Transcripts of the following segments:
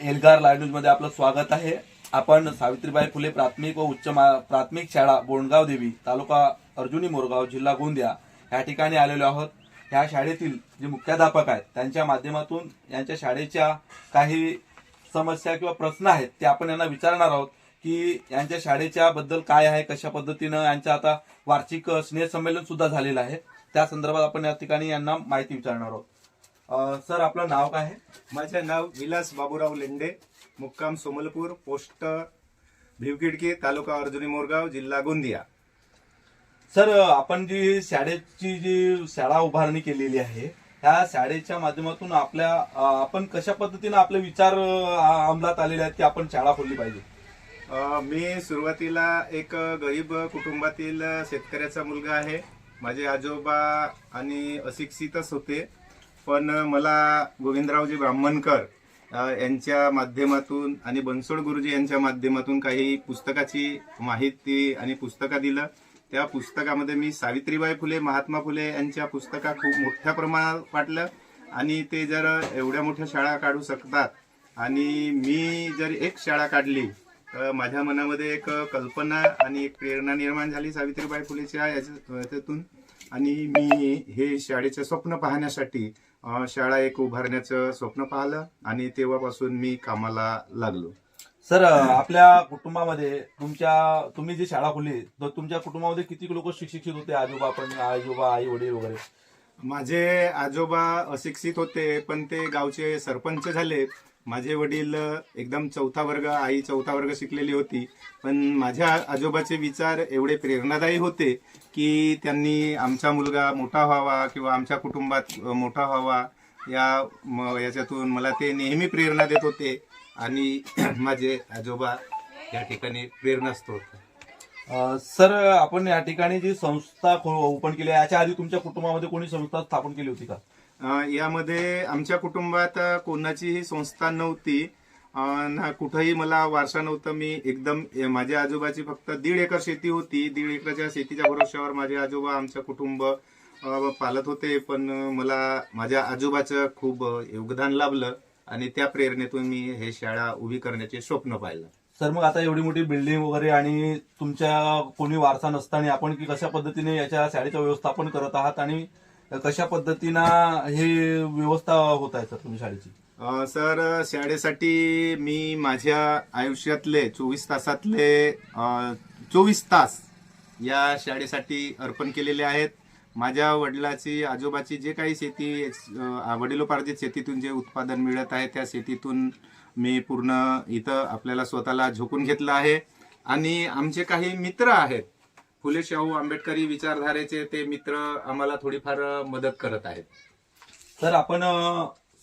एल्गार लाईव्हमध्ये आपलं स्वागत आहे. आपण सावित्रीबाई फुले प्राथमिक व उच्च मा- प्राथमिक शाळा बोंडगाव देवी तालुका अर्जुनी मोरगाव जिल्हा गोंदिया या ठिकाणी आलेलो आहोत. ह्या शाळेतील जे मुख्याध्यापक आहेत त्यांच्या माध्यमातून यांच्या शाळेच्या काही समस्या किंवा प्रश्न आहेत ते आपण यांना विचारणार आहोत की यांच्या शाळेच्या बद्दल काय आहे कशा पद्धतीनं यांचं आता वार्षिक स्नेहसंमेलन सुद्धा झालेलं आहे. त्या संदर्भात आपण या ठिकाणी यांना माहिती विचारणार आहोत. सर आपलं नाव काय आहे? माझे नाव विलास बाबूराव लेंडे मुक्काम सोमलपूर पोस्ट भिवकिडकी तालुका अर्जुनी मोरगाव जिल्हा गोंदिया. सर आपण जी शाळेची जी शाळा उभारणी केलेली आहे त्या शाळेच्या माध्यमातून आपल्या आपण कशा पद्धतीनं आपले विचार अंमलात आलेले आहेत की आपण शाळा खोलली पाहिजे? मी सुरुवातीला एक गरीब कुटुंबातील शेतकऱ्याचा मुलगा आहे. माझे आजोबा आणि अशिक्षितच होते. पण मला गोविंदरावजी ब्राह्मणकर यांच्या माध्यमातून आणि बनसोड गुरुजी यांच्या माध्यमातून काही पुस्तकाची माहिती आणि पुस्तकं दिलं. त्या पुस्तकामध्ये मी सावित्रीबाई फुले महात्मा फुले यांच्या पुस्तका खूप मोठ्या प्रमाणात वाटलं आणि ते जर एवढ्या मोठ्या शाळा काढू शकतात आणि मी जर एक शाळा काढली तर माझ्या मनामध्ये एक कल्पना आणि एक प्रेरणा निर्माण झाली सावित्रीबाई फुलेच्या याच्या- याच्यातून. आणि मी हे शाळेचे स्वप्न पाहण्यासाठी शाळा एक उभारण्याचं स्वप्न पाहिलं आणि तेव्हापासून मी कामाला लागलो. सर आपल्या कुटुंबामध्ये तुमच्या तुम्ही जी शाळा खोलली तर तुमच्या कुटुंबामध्ये किती लोक शिक्षित होते? आजोबा पण आजोबा आई वडील वगैरे? माझे आजोबा अशिक्षित होते पण ते गावचे सरपंच झाले. माझे वडील एकदम चौथा वर्ग आई चौथा वर्ग शिकलेली होती. पण माझ्या आजोबाचे विचार एवढे प्रेरणादायी होते की त्यांनी आमचा मुलगा मोठा व्हावा किंवा आमच्या कुटुंबात मोठा व्हावा. या म- याच्यातून मला ते नेहमी प्रेरणा देत होते आणि माझे आजोबा या ठिकाणी प्रेरणास्त्रोत अं, सर आपण या ठिकाणी जी संस्था ओपन केली आहे याच्या आधी तुमच्या कुटुंबामध्ये कोणी संस्था स्थापन केली होती का? यामध्ये आमच्या कुटुंबात कोणाचीही संस्था नव्हती. ना कुठंही मला वारसा नव्हता. मी एकदम माझ्या आजोबाची फक्त दीड एकर शेती होती. दीड एकरच्या शेतीच्या भरोश्यावर माझे आजोबा आमचं कुटुंब पालत होते. पण मला माझ्या आजोबाचं खूप योगदान लाभलं आणि त्या प्रेरणेतून मी हे शाळा उभी करण्याचे स्वप्न पाहिलं. सर मग आता एवढी मोठी बिल्डिंग वगैरे आणि तुमच्या कोणी वारसा नसताना आपण की कशा पद्धतीने याच्या शाळेचं व्यवस्थापन करत आहात आणि कशा पद्धतीनं हे व्यवस्था होत आहे सर तुमच्या शाळेची? अ, सर शाळेसाठी मी माझ्या आयुष्यातले चोवीस तासातले चोवीस तास या शाळेसाठी अर्पण केलेले आहेत. माझ्या वडिलाची आजोबाची जे काही शेती अ, वडिलोपार्जित शेतीतून जे उत्पादन मिळत आहे त्या शेतीतून मी पूर्ण इथं आपल्याला स्वतःला झोकून घेतलं आहे. आणि आमचे काही मित्र आहेत फुले शाहू आंबेडकरी विचारधारेचे ते मित्र आम्हाला थोडीफार मदत करत आहेत. सर आपण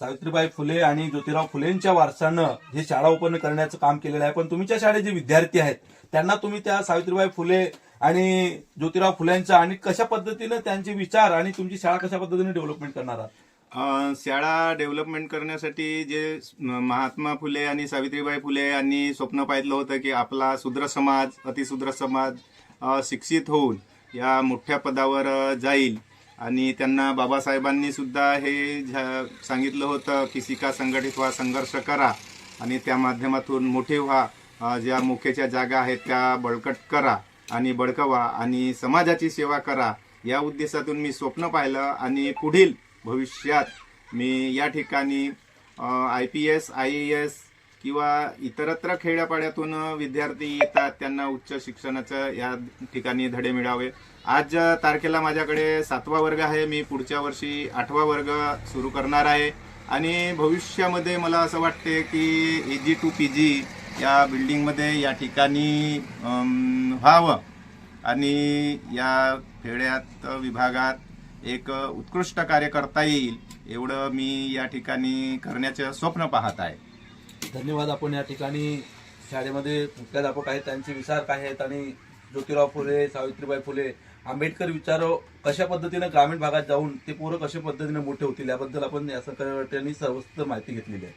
सावित्रीबाई फुले आणि ज्योतिराव फुलेंच्या वारसानं हे शाळा ओपन करण्याचं काम केलेलं आहे. पण तुमच्या शाळेत जे विद्यार्थी आहेत त्यांना तुम्ही त्या सावित्रीबाई फुले आणि ज्योतिराव फुलेंच्या आणि कशा पद्धतीनं त्यांचे विचार आणि तुमची शाळा कशा पद्धतीने डेव्हलपमेंट करणार आहात? शाळा डेव्हलपमेंट करण्यासाठी जे महात्मा फुले आणि सावित्रीबाई फुले यांनी स्वप्न पाहिलं होतं की आपला शूद्र समाज अतिशूद्र समाज शिक्षित होऊन या मोठ्या पदावर जाईल. आणि त्यांना बाबासाहेबांनी सुद्धा हे झ- सांगितलं होतं की शिका संघटित व्हा संघर्ष करा. आणि त्या माध्यमातून मोठे व्हा. ज्या मुख्याच्या जागा आहेत त्या बळकट करा आणि बळकवा आणि समाजाची सेवा करा. या उद्देशातून मी स्वप्न पाहिलं आणि पुढील भविष्यात मी या ठिकाणी I P S I A S किंवा इतरत्र खेड्यापाड्यातून विद्यार्थी येतात त्यांना उच्च शिक्षणाचं या ठिकाणी धडे मिळावे. आज तारखेला माझ्याकडे सातवा वर्ग आहे. मी पुढच्या वर्षी आठवा वर्ग सुरू करणार आहे. आणि भविष्यामध्ये मला असं वाटते की ए जी टू पी जी या बिल्डिंगमध्ये या ठिकाणी व्हावं. आणि या खेड्यात विभागात एक उत्कृष्ट कार्य करता येईल एवढं मी या ठिकाणी करण्याचं स्वप्न पाहत आहे. धन्यवाद आपण या ठिकाणी शाळेमध्ये मुख्याध्यापक आहेत त्यांचे विचार काय आहेत आणि ज्योतिराव फुले सावित्रीबाई फुले. आंबेडकर विचार कशा पद्धतीने ग्रामीण भागात जाऊन ते पोरं कशा पद्धतीने मोठे होतील याबद्दल आपण या संघटनेने सर्वस्त माहिती घेतलेली आहे.